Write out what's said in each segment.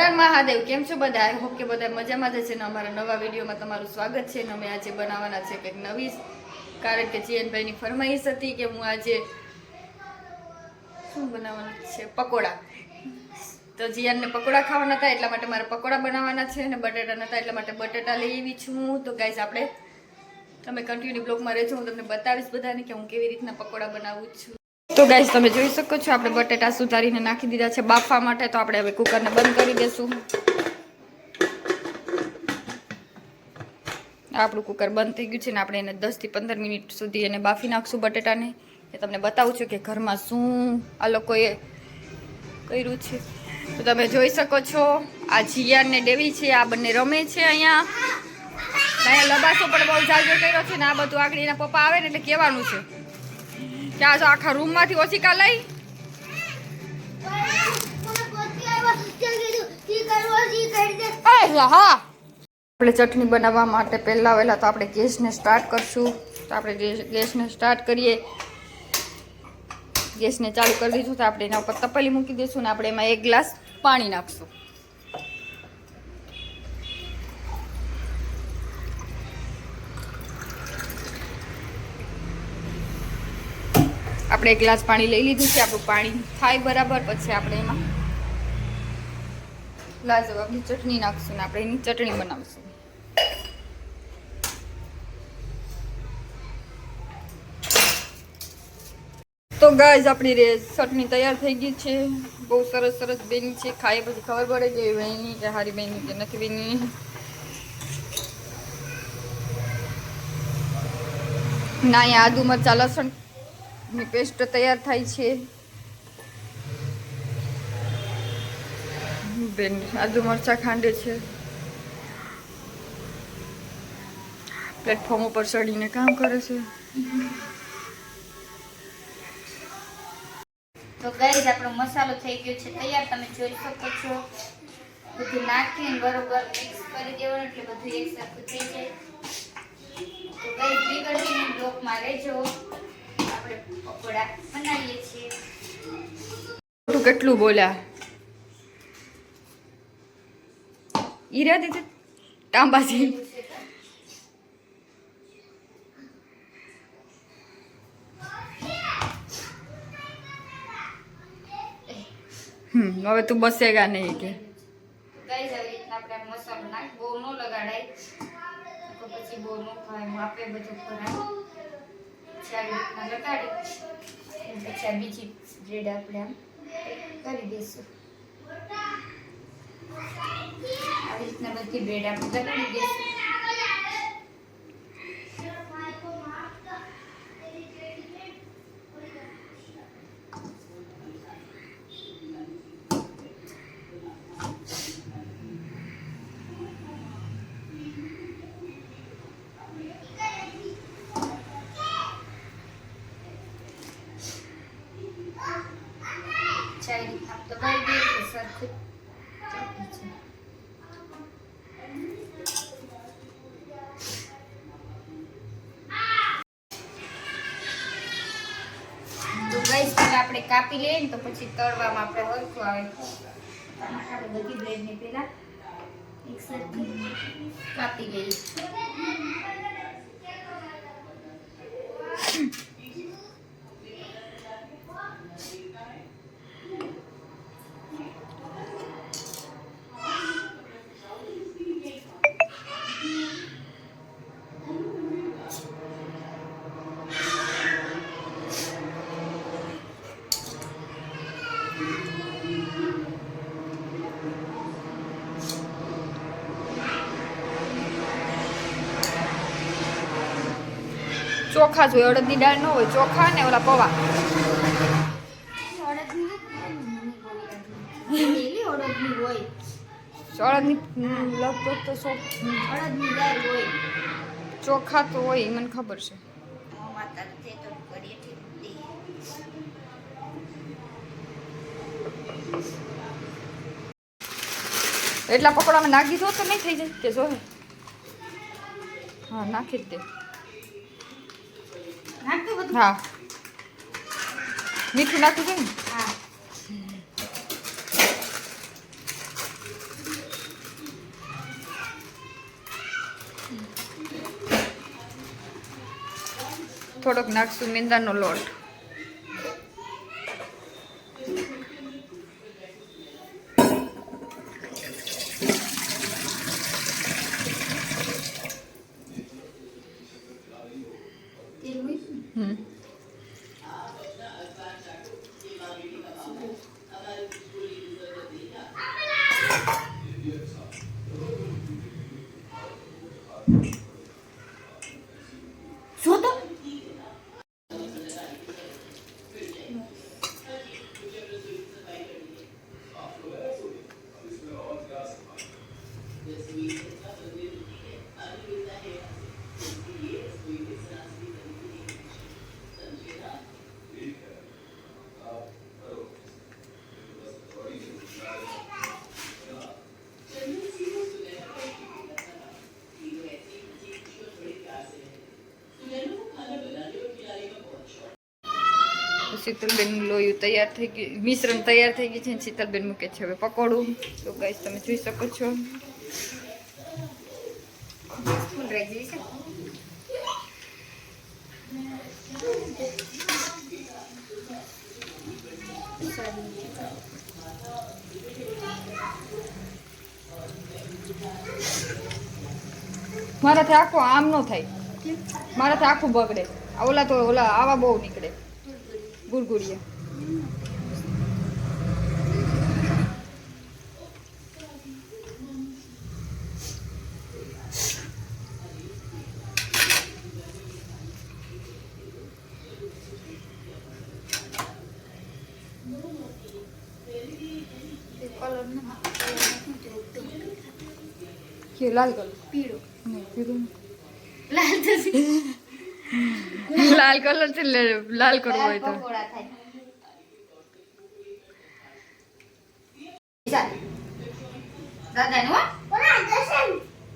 હર મહાદેવ, કેમ છો બધા? આઈ હોપ કે બધા મજામાં જ છે ને અમારા નવા વિડીયોમાં તમારું સ્વાગત છે ને અમે આજે બનાવવાના છે કંઈક નવી, કારણ કે જીએનભાઈની ફરમાઈશ હતી કે હું આજે શું બનાવવાનું છે? પકોડા. તો જીયાનને પકોડા ખાવાના હતા, એટલા માટે મારે પકોડા બનાવવાના છે અને બટેટા નતા, એટલા માટે બટેટા લઈ આવી છું તો ગાઈઝ આપણે તમે કન્ટિન્યુ બ્લોગમાં રહેજો, હું તમને બતાવીશ બધાને કે હું કેવી રીતના પકોડા બનાવું છું. તો ગાઈઝ તમે જોઈ શકો છો, આપણે બટેટા સુધારીને નાખી દીધા છે બાફવા માટે, તો આપણે હવે કુકરને બંધ કરી દેશું. આપણું કુકર બંધ થઈ ગયું છે ને, આપણે એને દસથી પંદર મિનિટ સુધી એને બાફી નાખશું બટેટાને. એ તમને બતાવું છું કે ઘરમાં શું આ લોકોએ કર્યું છે. તો તમે જોઈ શકો છો, આ જીયાન ને ડેવી છે, આ બંને રમે છે અહીંયા. અહીંયા લબાસો પણ બહુ જાજો કર્યો છે ને, આ બધું આગળ એના પપ્પા આવે ને એટલે કહેવાનું છે. જો આખા રૂમમાંથી ઓશિકા લઈ. હા આપણે ચટણી બનાવવા માટે પહેલાં વહેલા તો આપણે ગેસને સ્ટાર્ટ કરશું. તો આપણે ગેસને સ્ટાર્ટ કરીએ. ગેસને ચાલુ કરી દીધું તો આપણે એના ઉપર તપેલી મૂકી દઈશું ને આપણે એમાં એક ગ્લાસ પાણી નાખશું. આપણે એક ગ્લાસ પાણી લઈ લીધું છે, આપણું પાણી થાય બરાબર, પછી આપણે એમાં લાજવાબની ચટણી નાખશું ને આપણે એની ચટણી બનાવશું. તો ગાઈઝ આપણી રે ચટણી તૈયાર થઈ ગઈ છે. બહુ સરસ સરસ બેની છે ખાઈ પછી ખબર પડે કે બેની કે હારી બહેની કે નથી બહેની ના, અહીંયા આદુ, મરચા, લસણ ની પેસ્ટ તૈયાર થાય છે. બેન, આદુ મરચા ખાંડે છે. પ્લેટફોર્મ ઉપર ચડીને કામ કરે છે. તો ગાઈઝ આપણો મસાલો થઈ ગયો છે તૈયાર. તમે જોઈ શકો છો. બધું નાખીને બરોબર મિક્સ કરી દેવાનું, એટલે બધું એક થઈ જાય. તો ગાઈઝ બી બ્લોકમાં રહેજો. આપણે કેટલું બોલ્યા ઈરા હમ, હવે તું બસેગા નહીં કે. ગાઈઝ આવી આપણે મસાલો નાખ, બહુ ન લગાડાય. પછી બહુ ન ખાય આપે બધું ખરાય પછી આવી રીતના બીજી બ્રેડ આપણે આમ કરી દઈશું. આવી રીતના બધી બ્રેડ આપણે લગાડી દઈશું ચાવી રીતના દબાઈ દઈએ એટલે સરખું ચોંટી છે તો ગાઈસ પહેલા આપણે કાપી લઈએ ને તો પછી તળવામાં આપણે હરખું આવે. એટલા માટે આપણે બધી બ્રેડને પહેલા કાપી લઈએ. ચોખા જોઈએ, અડદની દાળ ન હોય, ચોખા ને ઓલા પૌવા. અડદની લગભગ તો અડદની ચોખા તો હોય, મને ખબર છે. એટલા પકોડામાં નાખી દો તો નહીં થઈ જાય, કે જો હા, નાખી જ હા મીઠું નાખું છે ને થોડોક નાખશું મેંદાનો લોટ શું તો તો શીતલબેન લોયું તૈયાર થઈ ગયું, મિશ્રણ તૈયાર થઈ ગયું છે અને શીતલબેન મૂકે છે હવે પકોડું. તો ગાઈસ તમે જોઈ શકો છો. મારાથી આખું આમ ન થાય. મારાથી આખું બગડે. ઓલા તો ઓલા આવા બહુ નીકળે. ગુરગુરિયા કલર ના કે લાલ કલર પીળો નહીં, પીળું લાલ થશે નહીં. લાલ કલર છે લાલ કરવો હોય તો. દાદા ને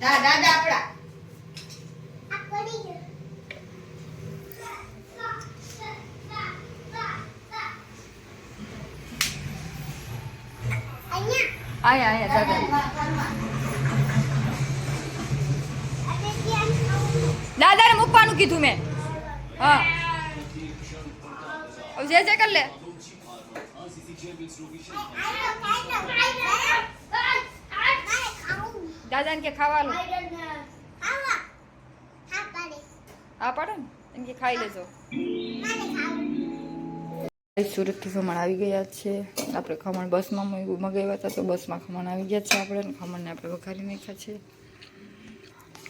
દાદા આપડા આયા આયા દાદા. દાદાને મૂકવાનું કીધું મેં. હા. જે જે કર લે. દાદાને કે ખાવાનું આ પડે ને. એમ કે ખાઈ લેજો. સુરતથી ખમણ આવી ગયા છે. આપણે ખમણ બસમાં મગાવ્યા હતા, તો બસમાં ખમણ આવી ગયા છે આપણે. ખમણને આપણે વઘારી નાખ્યા છે.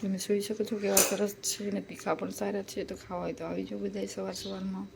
તમે જોઈ શકો છો કેવા સરસ છે અને તીખા પણ સારા છે તો ખાવા હોય તો આવી જાઓ બધા સવાર સવારમાં.